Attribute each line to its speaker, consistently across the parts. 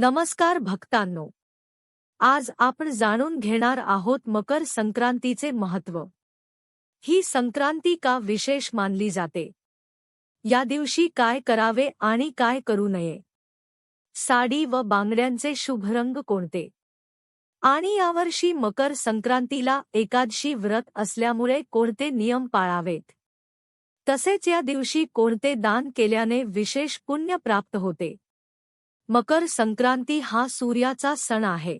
Speaker 1: नमस्कार भक्तांनो. आज आपण जाणून घेणार आहोत मकर संक्रांतीचे महत्त्व. ही संक्रांती का विशेष मानली जाते? या दिवशी काय करावे आणि काय करू नये? साडी व बांगड्यांचे शुभ रंग कोणते? आणि यावर्षी मकर संक्रांतीला एकादशी व्रत असल्यामुळे कोणते नियम पाळावेत? तसेच या दिवशी कोणते दान केल्याने विशेष पुण्य प्राप्त होते? मकर संक्रांती हा सूर्याचा सण आहे.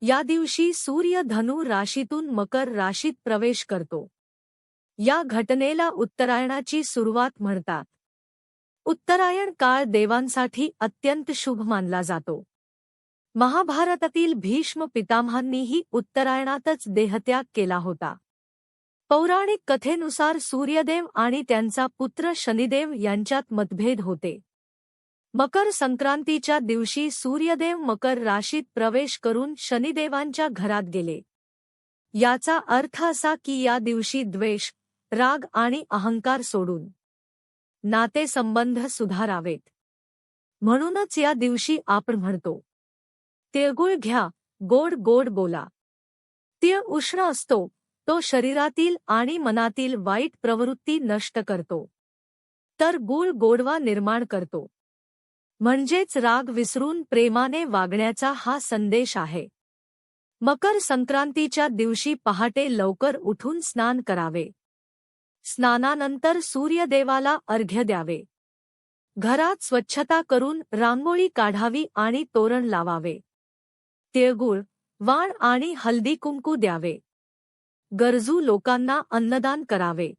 Speaker 1: या दिवशी सूर्य धनु राशीतून मकर राशीत प्रवेश करतो. या घटनेला उत्तरायणाची सुरुवात म्हणतात. उत्तरायण काळ देवांसाठी अत्यंत शुभ मानला जातो. महाभारतातील भीष्म पितामहांनीही उत्तरायणातच देहत्याग केला होता. पौराणिक कथेनुसार सूर्यदेव आणि त्यांचा पुत्र शनिदेव यांच्यात मतभेद होते. मकर संक्रांतीच्या दिवशी सूर्यदेव मकर राशीत प्रवेश करून शनिदेवांच्या घरात गेले. याचा अर्थ असा की या दिवशी द्वेष राग आणि अहंकार सोडून नातेसंबंध सुधारावेत. म्हणूनच या दिवशी आपण म्हणतो तिळगुळ घ्या गोड गोड बोला. तिळ उष्ण असतो तो शरीरातील आणि मनातील वाईट प्रवृत्ती नष्ट करतो. तर गुळ गोडवा निर्माण करतो. म्हणजेच राग विसरून प्रेमाने वागण्याचा हा संदेश आहे. मकर संक्रांतीच्या दिवशी पहाटे लवकर उठून स्नान करावे. स्नानानंतर सूर्यदेवाला अर्घ्य द्यावे. घरात स्वच्छता करून रांगोळी काढावी आणि तोरण लावावे. तिळगुळ वाण आणि हल्दी कुंकू द्यावे. गरजू लोकांना अन्नदान करावे.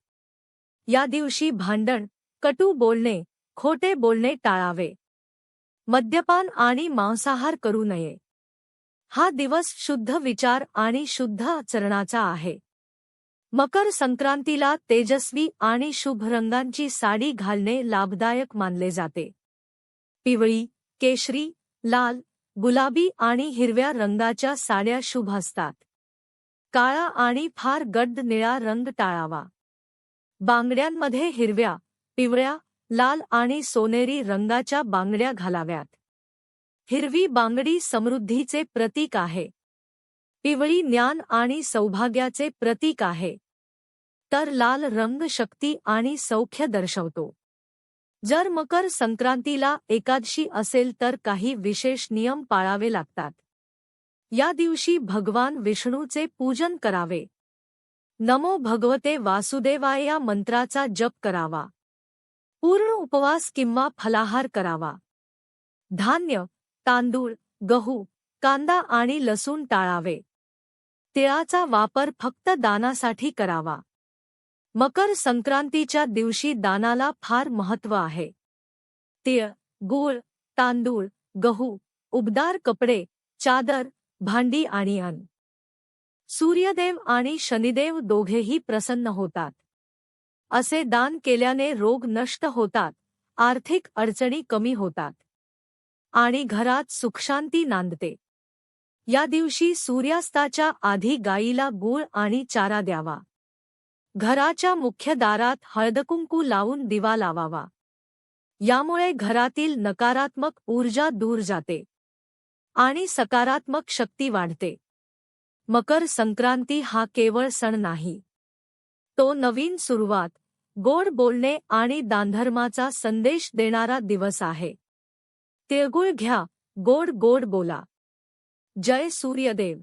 Speaker 1: या दिवशी भांडण कटू बोलणे खोटे बोलणे टाळावे. मद्यपान आणि मांसाहार करू नये. हा दिवस शुद्ध विचार आणि शुद्ध आचरणाचा आहे. मकर संक्रांतीला तेजस्वी आणि शुभ रंगांची साडी घालणे लाभदायक मानले जाते. पिवळी केशरी लाल गुलाबी आणि हिरव्या रंगाच्या साड्या शुभ असतात. काळा आणि फार गड्ड निळा रंग टाळावा. बांगड्यांमध्ये हिरव्या पिवळ्या लाल आणि सोनेरी रंगाच्या बांगड्या घालाव्यात. हिरवी बांगडी समृद्धीचे प्रतीक आहे. पिवळी ज्ञान आणि सौभाग्याचे प्रतीक आहे. तर लाल रंग शक्ती आणि सौख्य दर्शवतो. जर मकर संक्रांतीला एकादशी असेल तर काही विशेष नियम पाळावे लागतात. या दिवशी भगवान विष्णूचे पूजन करावे. नमो भगवते वासुदेवाय या मंत्राचा जप करावा. पूर्ण उपवास किंवा फलाहार करावा. धान्य तांदूळ गहू कांदा आणि लसूण टाळावे. तिळाचा वापर फक्त दानासाठी करावा. मकर संक्रांतीच्या दिवशी दानाला फार महत्त्व आहे. तिळ गूळ तांदूळ गहू उबदार कपडे चादर भांडी आणि अन्न. सूर्यदेव आणि शनिदेव दोघेही प्रसन्न होतात. असे दान केल्याने रोग नष्ट होतात आर्थिक अडचणी कमी होतात आणि घरात सुखशांती नांदते. या दिवशी सूर्यास्ताच्या आधी गायीला गूळ आणि चारा द्यावा. घराच्या मुख्य दारात हळदकुंकू लावून दिवा लावावा. यामुळे घरातील नकारात्मक ऊर्जा दूर जाते आणि सकारात्मक शक्ती वाढते. मकर संक्रांती हा केवळ सण नाही. तो नवीन सुरुवात गोड बोलणे आणि दानधर्माचा संदेश देणारा दिवस आहे. तिळगुळ घ्या गोड गोड बोला. जय सूर्यदेव.